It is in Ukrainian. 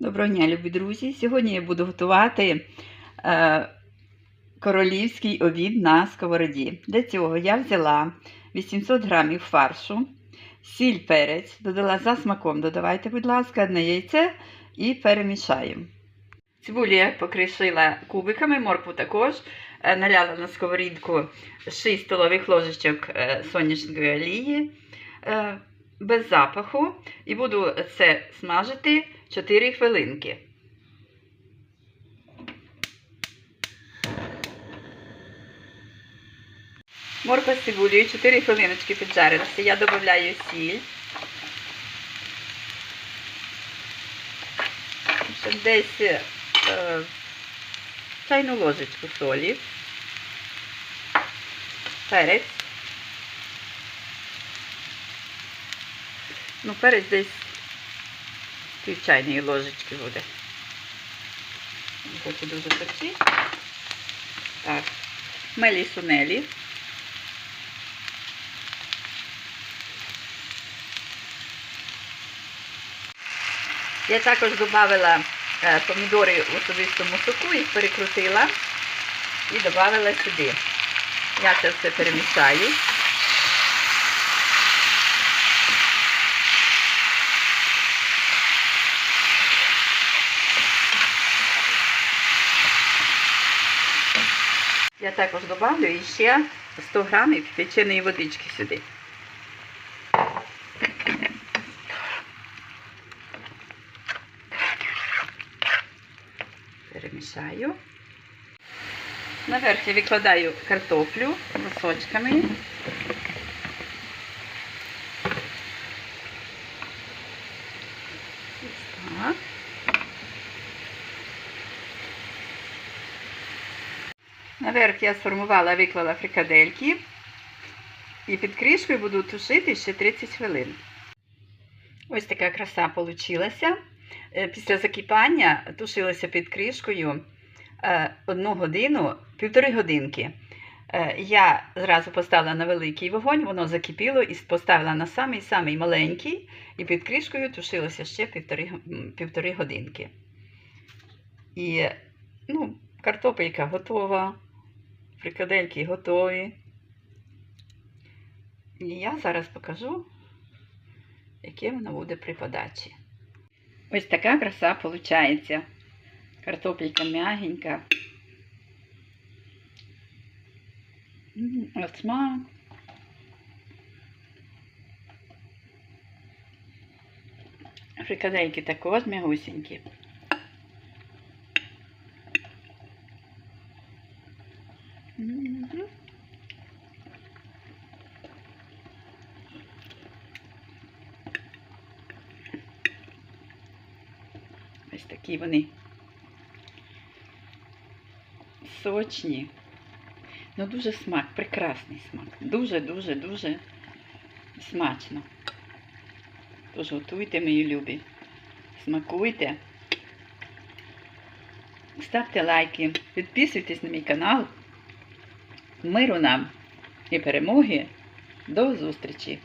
Доброго дня, любі друзі! Сьогодні я буду готувати е, королівський обід на сковороді. Для цього я взяла 800 грамів фаршу, сіль перець, додала за смаком, додавайте, будь ласка, одне яйце і перемішаю. Цибулю я покришила кубиками, моркву також. Е, Наляла на сковорідку 6 столових ложечок е, соняшникової олії е, без запаху. І буду це смажити 4 хвилинки. Морква з цибулею 4 хвилиночки піджарилася. Я додаю сіль. Щоб десь е, чайну ложечку солі, перець. Ну, перець десь пів чайної ложечки буде. Хочу дуже перці. Так. Мелі сунелі. Я також додала е, помідори в особистому соку, їх перекрутила і додала сюди. Я це все перемішаю. Я також додавлю ще 100 грамів печеної водички сюди. Перемішаю. Наверх я викладаю картоплю кусочками. Так. Наверх я сформувала, виклала фрикадельки. І під кришкою буду тушити ще 30 хвилин. Ось така краса получилася. Е, Після закипання тушилася під кришкою е, одну годину, півтори годинки. Е, Я зразу поставила на великий вогонь, воно закипіло і поставила на самий-самий маленький, і під кришкою тушилося ще півтори, півтори годинки. І ну, картопелька готова, фрикадельки готові. І я зараз покажу, яке воно буде при подачі. Ось така краса виходить. Картопелька м'ягенька. От. Фрикадельки також м'ягусенькі. Ось такі вони сочні. Ну, дуже смак, прекрасний смак. Дуже-дуже, дуже смачно. Тож готуйте, мої любі. Смакуйте. Ставте лайки, підписуйтесь на мій канал. Миру нам і перемоги. До зустрічі!